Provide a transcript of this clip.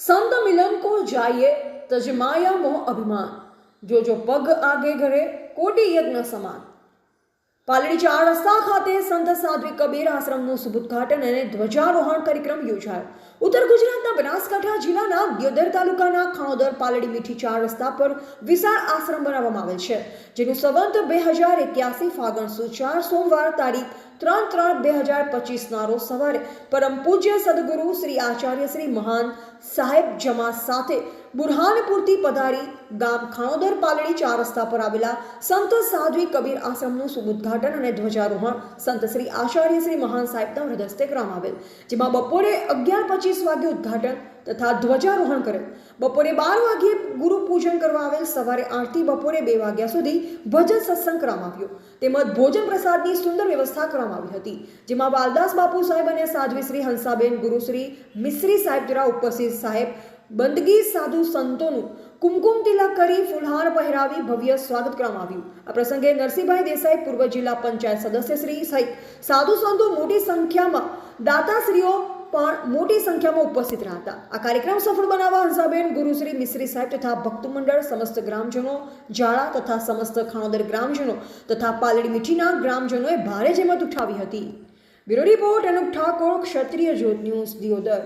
સંત મિલન કો જાઈએ તજમાયા મોહ અભિમાન. જો જો પગ આગે ઘરે, કોટી યજ્ઞ સમાન. પાલડી ચાર રસ્તા ખાતે સંત સાધ્વી કબીર આશ્રમનું શુભ ઉદ્ઘાટન અને ધ્વજારોહણ કાર્યક્રમ યોજાયો. ઉત્તર ગુજરાતના બનાસકાંઠા જિલ્લાના દિયોદર તાલુકાના ખાણોદર પાલડી મીઠી ચાર રસ્તા પર વિશાળ આશ્રમ બનાવવામાં આવેલ છે, જેનું સંવંત બે હજાર એક્યાસી ફાગણ સુદ ચાર સોમવાર તારીખ ત્રણ ત્રણ બે હજાર પચીસના રોજ સવારે પરમ પૂજ્ય સદગુરુ શ્રી આચાર્ય શ્રી મહાન સાહેબ જમા સાથે બુરહાનપુરથી પધારી ગામ ખાણોદર પાલડી ચાર રસ્તા પર આવેલા સંત સાધ્વી કબીર આશ્રમનું શુભ ઉદ્ઘાટન અને ધ્વજારોહણ સંત શ્રી આચાર્ય શ્રી મહાન સાહેબના હૃદયસ્તે કરવામાં આવેલ, જેમાં બપોરે અગિયાર પચીસ વાગે ઉદ્ઘાટન તથા ધ્વજારોહણ કરેલ બપોરે બાર વાગ્યે ગુરુ પૂજન કરવા આવેલ સવારે આઠથી બપોરે બે વાગ્યા સુધી ભજન સત્સંગ કરવામાં આવ્યો. તેમજ ભોજન પ્રસાદની સુંદર વ્યવસ્થા કરવામાં આવી હતી. જેમાં બાલદાસ બાપુ સાહેબ અને સાધ્વી શ્રી હંસાબેન ગુરુશ્રી મિશ્રી સાહેબ દ્વારા ઉપસ્થિત સાહેબ, બંદગી સાધુ સંતોનું કુમકુમ તિલક કરી ફુલહાર પહેરાવી ભવ્ય સ્વાગત કરવામાં આવ્યું. આ પ્રસંગે નરસિંહભાઈ દેસાઈ, પૂર્વ જિલ્લા પંચાયત સદસ્ય શ્રી સહિત સાધુ સંતો મોટી સંખ્યામાં દાતાશ્રીઓ પણ મોટી સંખ્યામાં ઉપસ્થિત રહ્યા હતા. આ કાર્યક્રમ સફળ બનાવવા હંસાબેન ગુરુશ્રી મિશ્રી સાહેબ તથા ભક્ત મંડળ, સમસ્ત ગ્રામજનો જાળા તથા સમસ્ત ખાણોદર ગ્રામજનો તથા પાલડી મીઠીના ગ્રામજનોએ ભારે જેમત ઉઠાવી હતી. Bureau report Anup Thakor, Kshatriya Jyot news, Deodar.